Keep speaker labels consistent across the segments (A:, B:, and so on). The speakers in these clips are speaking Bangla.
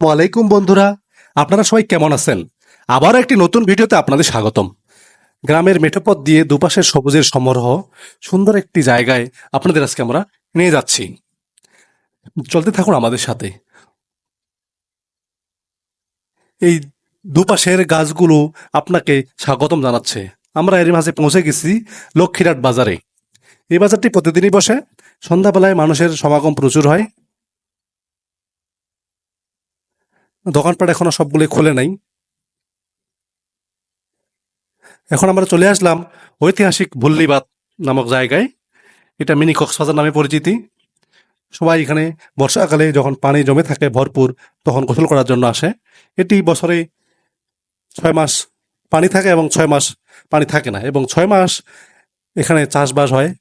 A: ওয়ালাইকুম বন্ধুরা, আপনারা সবাই কেমন আছেন? আবার একটি নতুন ভিডিওতে আপনাদের স্বাগতম। গ্রামের মেঠোপথ দিয়ে দুপাশের সবুজের সমারোহ সুন্দর একটি জায়গায় আপনাদের আজকে আমরা নিয়ে যাচ্ছি। চলতে থাকুন আমাদের সাথে। এই দুপাশের গাছগুলো আপনাকে স্বাগতম জানাচ্ছে। আমরা এর মাঝে পৌঁছে গেছি লক্ষ্মীরাট বাজারে। এই বাজারটি প্রতিদিনই বসে। সন্ধ্যাবেলায় মানুষের সমাগম প্রচুর হয়। দোকানপাট এখনও সবগুলো খোলে নাই। এখন আমরা চলে আসলাম ঐতিহাসিক ভুল্লিবাদ নামক জায়গায়। এটা মিনি কক্সবাজার নামে পরিচিতি। সবাই এখানে বর্ষাকালে যখন পানি জমে থাকে ভরপুর, তখন গোসল করার জন্য আসে। এটি বছরে ছয় মাস পানি থাকে এবং ছয় মাস পানি থাকে না এবং ছয় মাস এখানে চাষবাস হয়।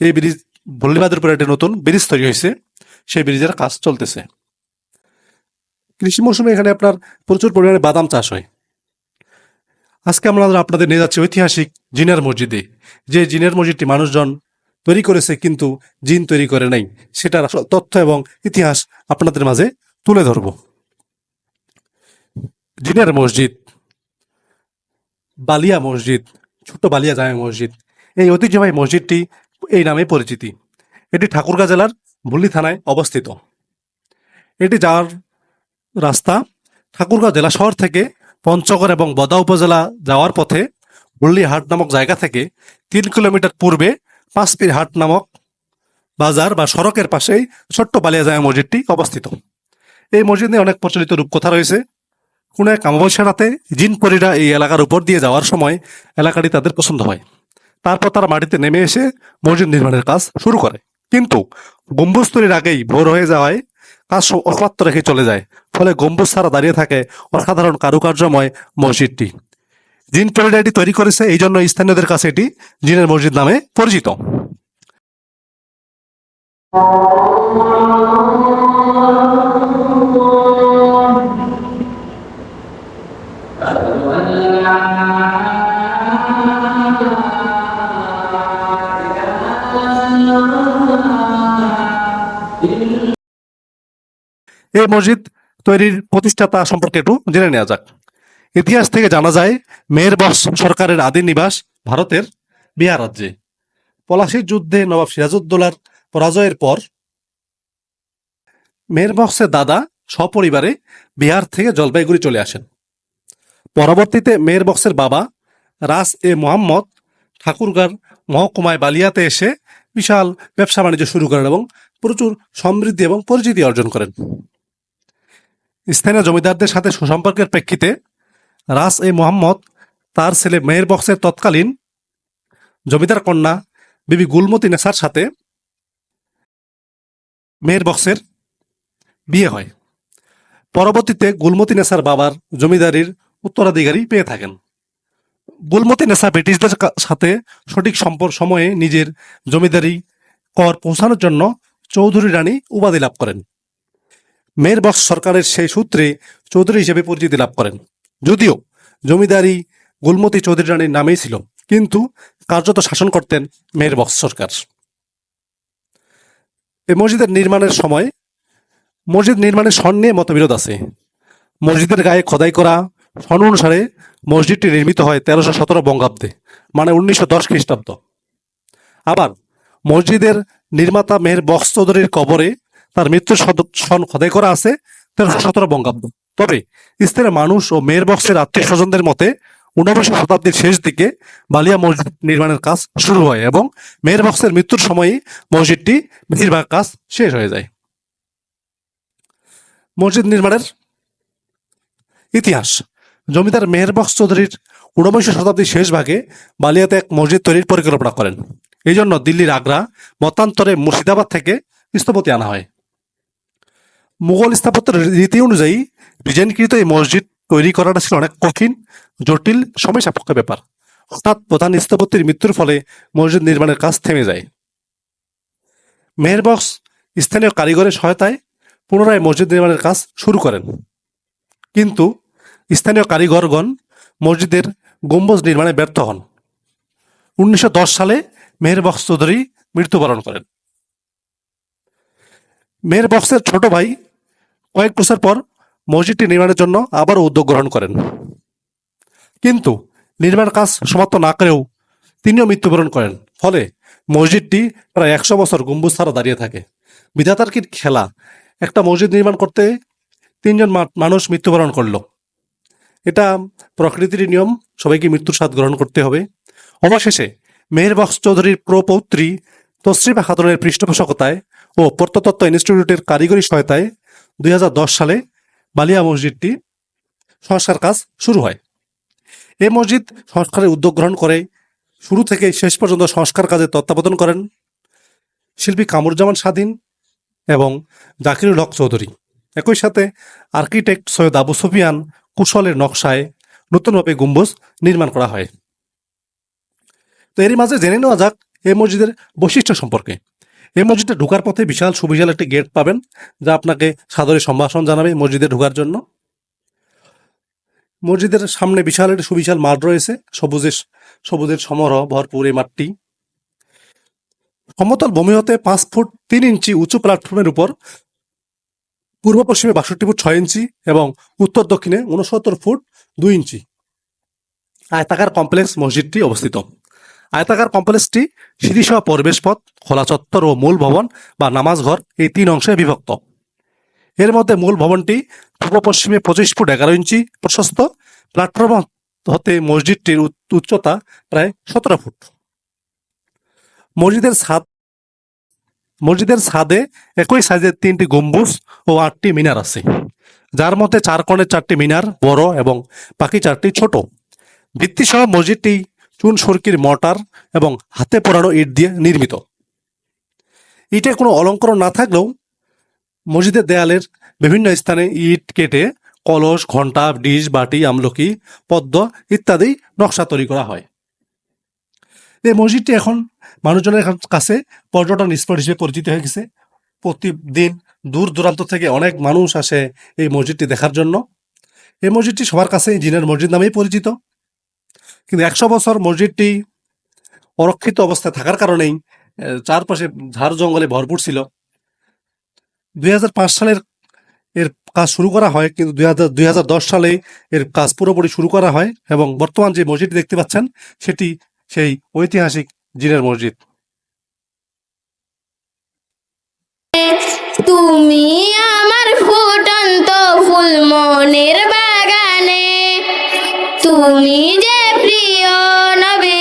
A: এই ব্রিজ ভুল্লিবাদের উপরে একটি নতুন ব্রিজ তৈরি হয়েছে। সেই ব্রিজের কাজ চলতেছে। কৃষি মৌসুমে এখানে আপনার প্রচুর পরিমাণে বাদাম চাষ হয়। আজকে আমরা আপনাদের নিয়ে যাচ্ছি ঐতিহাসিক জিনের মসজিদে। যে জিনের মসজিদটি মানুষজন তৈরি করেছে কিন্তু জিন তৈরি করে নাই। সেটার তথ্য এবং ইতিহাস আপনাদের মাঝে তুলে ধরব। জিনের মসজিদ, বালিয়া মসজিদ, ছোট্ট বালিয়া জামে মসজিদ। এই ঐতিহ্যবাহী মসজিদটি এই নামে পরিচিতি। এটি ঠাকুরগাঁ জেলার ভুল্লি থানায় অবস্থিত। এটি যাওয়ার রাস্তা ঠাকুরগাঁও জেলা শহর থেকে পঞ্চগড় এবং বদা উপজেলা যাওয়ার পথে হাট নামক জায়গা থেকে তিন কিলোমিটার পূর্বে পাঁচপির হাট নামক বাজার বা সড়কের পাশেই ছোট্ট বালিয়াজামা মসজিদটি অবস্থিত। এই মসজিদ অনেক প্রচলিত রূপকথা রয়েছে। কোনো এক অমাবস্যা রাতে জিনপরিরা এই এলাকার উপর দিয়ে যাওয়ার সময় এলাকাটি তাদের পছন্দ হয়। তারপর তারা মাটিতে নেমে এসে মসজিদ নির্মাণের কাজ শুরু করে। কিন্তু গম্বুজ তৈরির আগেই ভোর হয়ে যাওয়ায় কাজ অসমাপ্ত রেখে চলে যায়। ফলে গম্বুজ ছাড়া দাঁড়িয়ে থাকে অসাধারণ কারুকার্যময় মসজিদটি। জিন পরিরা এটি তৈরি করেছে, এই জন্য স্থানীয়দের কাছে এটি জিনের মসজিদ নামে পরিচিত। এই মসজিদ তৈরির প্রতিষ্ঠাতা সম্পর্কে একটু জেনে নেওয়া যাক। ইতিহাস থেকে জানা যায় মেয়ের বস সরকারের আদি নিবাস ভারতের বিহার রাজ্যে। পলাশির যুদ্ধে নবাব সিরাজউদ্দৌলার পরাজয়ের পর মেয়ের বক্সের দাদা সপরিবারে বিহার থেকে জলপাইগুড়ি চলে আসেন। পরবর্তীতে মেয়ের বক্সের বাবা রাস এ মোহাম্মদ ঠাকুরগার মহকুমায় বালিয়াতে এসে বিশাল ব্যবসা বাণিজ্য শুরু করেন এবং প্রচুর সমৃদ্ধি এবং পরিচিতি অর্জন করেন। স্থানীয় জমিদারদের সাথে সুসম্পর্কের প্রেক্ষিতে রাস এ মোহাম্মদ, তার ছেলে মেহের বক্সের তৎকালীন জমিদার কন্যা বিবি গুলমতি নেসার সাথে মেহের বক্সের বিয়ে হয়। পরবর্তীতে গুলমতি নেসার বাবার জমিদারির উত্তরাধিকারী পেয়ে থাকেন। গুলমতি নেসা ব্রিটিশদের সাথে সঠিক সম্পর্ক সময়ে নিজের জমিদারি কর পৌঁছানোর জন্য চৌধুরী রানী উপাধি লাভ করেন। মেয়ের বক্স সরকারের সেই সূত্রে চৌধুরী হিসেবে পরিচিতি লাভ করেন। যদিও জমিদারি গুলমতি চৌধুরী রানীর নামেই ছিল, কিন্তু কার্যত শাসন করতেন মেয়ের বক্স সরকার। এই মসজিদের নির্মাণের সময়, মসজিদ নির্মাণের সন নিয়ে মতবিরোধ আছে। মসজিদের গায়ে খোদাই করা স্বর্ণ অনুসারে মসজিদটি নির্মিত হয় তেরোশো সতেরো বঙ্গাব্দে মানে উনিশশো দশ খ্রিস্টাব্দ। আবার মসজিদের নির্মাতা মেহের বক্স চৌধুরীর কবরে তার মৃত্যুর সন খোদাই করা আছে তেরোশো সতেরো বঙ্গাব্দ। তবে স্থানীয় মানুষ ও মেয়ের বক্সের আত্মীয় স্বজনদের মতে ঊনবিংশ শতাব্দীর শেষ দিকে বালিয়া মসজিদ নির্মাণের কাজ শুরু হয় এবং মেয়ের বক্সের মৃত্যুর সময়ই মসজিদটি বেশিরভাগ কাজ শেষ হয়ে যায়। মসজিদ নির্মাণের ইতিহাস। জমিদার মেহের বক্স চৌধুরীর ঊনবিংশ শতাব্দীর শেষ ভাগে বালিয়াতে এক মসজিদ তৈরির পরিকল্পনা করেন। এই জন্য দিল্লির আগ্রা, মতান্তরে মুর্শিদাবাদ থেকে স্থপতি আনা হয়। মুঘল স্থাপত্যের রীতি অনুযায়ী ডিজাইনকৃত এই মসজিদ তৈরি করাটা ছিল অনেক কঠিন, জটিল সময় সাপেক্ষ ব্যাপার। অর্থাৎ প্রধান স্থপতির মৃত্যুর ফলে মসজিদ নির্মাণের কাজ থেমে যায়। মেহেরবক্স স্থানীয় কারিগরের সহায়তায় পুনরায় মসজিদ নির্মাণের কাজ শুরু করেন। কিন্তু স্থানীয় কারিগরগণ মসজিদের গম্বুজ নির্মাণে ব্যর্থ হন। উনিশশো দশ সালে মেহেরবক্স চৌধুরী মৃত্যুবরণ করেন। মেহেরবক্সের ছোট ভাই কয়েক বছর পর মসজিদটি নির্মাণের জন্য আবারও উদ্যোগ গ্রহণ করেন। কিন্তু নির্মাণ কাজ সমাপ্ত না করেও তিনিও মৃত্যুবরণ করেন। ফলে মসজিদটি প্রায় একশো বছর গম্বুজ ছাড়া দাঁড়িয়ে থাকে। বিধাতার কি খেলা? একটা মসজিদ নির্মাণ করতে তিনজন মানুষ মৃত্যুবরণ করল। এটা প্রকৃতির নিয়ম, সবাইকে মৃত্যুর স্বাদ গ্রহণ করতে হবে। অবশেষে মেহের বক্স চৌধুরীর প্রপৌত্রী তসরিফা খাতুনের পৃষ্ঠপোষকতায় ও প্রত্নতত্ত্ব ইনস্টিটিউটের কারিগরি সহায়তায় দুই হাজার দশ সালে বালিয়া মসজিদটি সংস্কার কাজ শুরু হয়। এই মসজিদ সংস্কারের উদ্যোগ গ্রহণ করে শুরু থেকে শেষ পর্যন্ত সংস্কার কাজে তত্ত্বাবধান করেন শিল্পী কামরুজ্জামান স্বাধীন এবং জাকিরুল হক চৌধুরী। একই সাথে আর্কিটেক্ট সৈয়দ আবু সুফিয়ান কুশলের নকশায় নতুনভাবে গম্বুজ নির্মাণ করা হয়। তো এরই মাঝে জেনে নেওয়া যাক এই মসজিদের বৈশিষ্ট্য সম্পর্কে। এই মসজিদে ঢোকার পথে বিশাল সুবিশাল একটি গেট পাবেন, যা আপনাকে সাদরে সম্ভাষণ জানাবে মসজিদে ঢোকার জন্য। মসজিদের সামনে বিশাল একটি সুবিশাল মাঠ রয়েছে সবুজের সবুজের সমারোহ, ভরপুর এই মাঠটি। সমতল ভূমি হতে পাঁচ ফুট তিন ইঞ্চি উঁচু প্ল্যাটফর্মের উপর, পূর্ব পশ্চিমে বাষট্টি ফুট ছয় ইঞ্চি এবং উত্তর দক্ষিণে উনসত্তর ফুট দুই ইঞ্চি। আয়তাকার কমপ্লেক্স মসজিদটি অবস্থিত। আয়তাকার কমপ্লেক্সটি সিঁড়িসহ প্রবেশ পথ খোলা চত্বর ও মূল ভবন বা নামাজ ঘর এই তিন অংশে বিভক্ত। এর মধ্যে মূল ভবনটি পূর্ব পশ্চিমে পঁচিশ ফুট এগারো ইঞ্চি প্রশস্ত। প্ল্যাটফর্ম হতে মসজিদটির উচ্চ- উচ্চতা প্রায় সতেরো ফুট। মসজিদের ছাদ মসজিদের ছাদে একই সাইজের তিনটি গম্বুজ ও আটটি মিনার আছে। যার মধ্যে চার কোণের চারটি মিনার বড় এবং বাকি চারটি ছোট। ভিত্তিসহ মসজিদটি চুন সুরকির মর্টার এবং হাতে পোড়ানো ইট দিয়ে নির্মিত। ইটে কোনো অলঙ্করণ না থাকলেও মসজিদের দেয়ালের বিভিন্ন স্থানে ইট কেটে কলস, ঘণ্টা, ডিশ, বাটি, আমলকি, পদ্ম ইত্যাদি নকশা তৈরি করা হয়। এই মসজিদটি এখন মানুষজনের কাছে পর্যটন স্পট হিসেবে পরিচিত হয়ে গেছে। প্রতিদিন দূর দূরান্ত থেকে অনেক মানুষ আসে এই মসজিদটি দেখার জন্য। এই মসজিদটি সবার কাছে জিনের মসজিদ নামেই পরিচিত। কিন্তু একশো বছর মসজিদটি অরক্ষিত অবস্থায় থাকার কারণেই চারপাশে ঝাড় জঙ্গলে ভরপুর ছিল। দু হাজার পাঁচ সালের এর কাজ শুরু করা হয়, কিন্তু দুই হাজার সালে এর কাজ পুরোপুরি শুরু করা হয় এবং বর্তমান যে মসজিদটি দেখতে পাচ্ছেন, সেটি সেই ঐতিহাসিক জিনের মসজিদ।
B: তুমি আমার ফুটন্ত ফুল মনের বাগানে তুমি যে প্রিয় নবী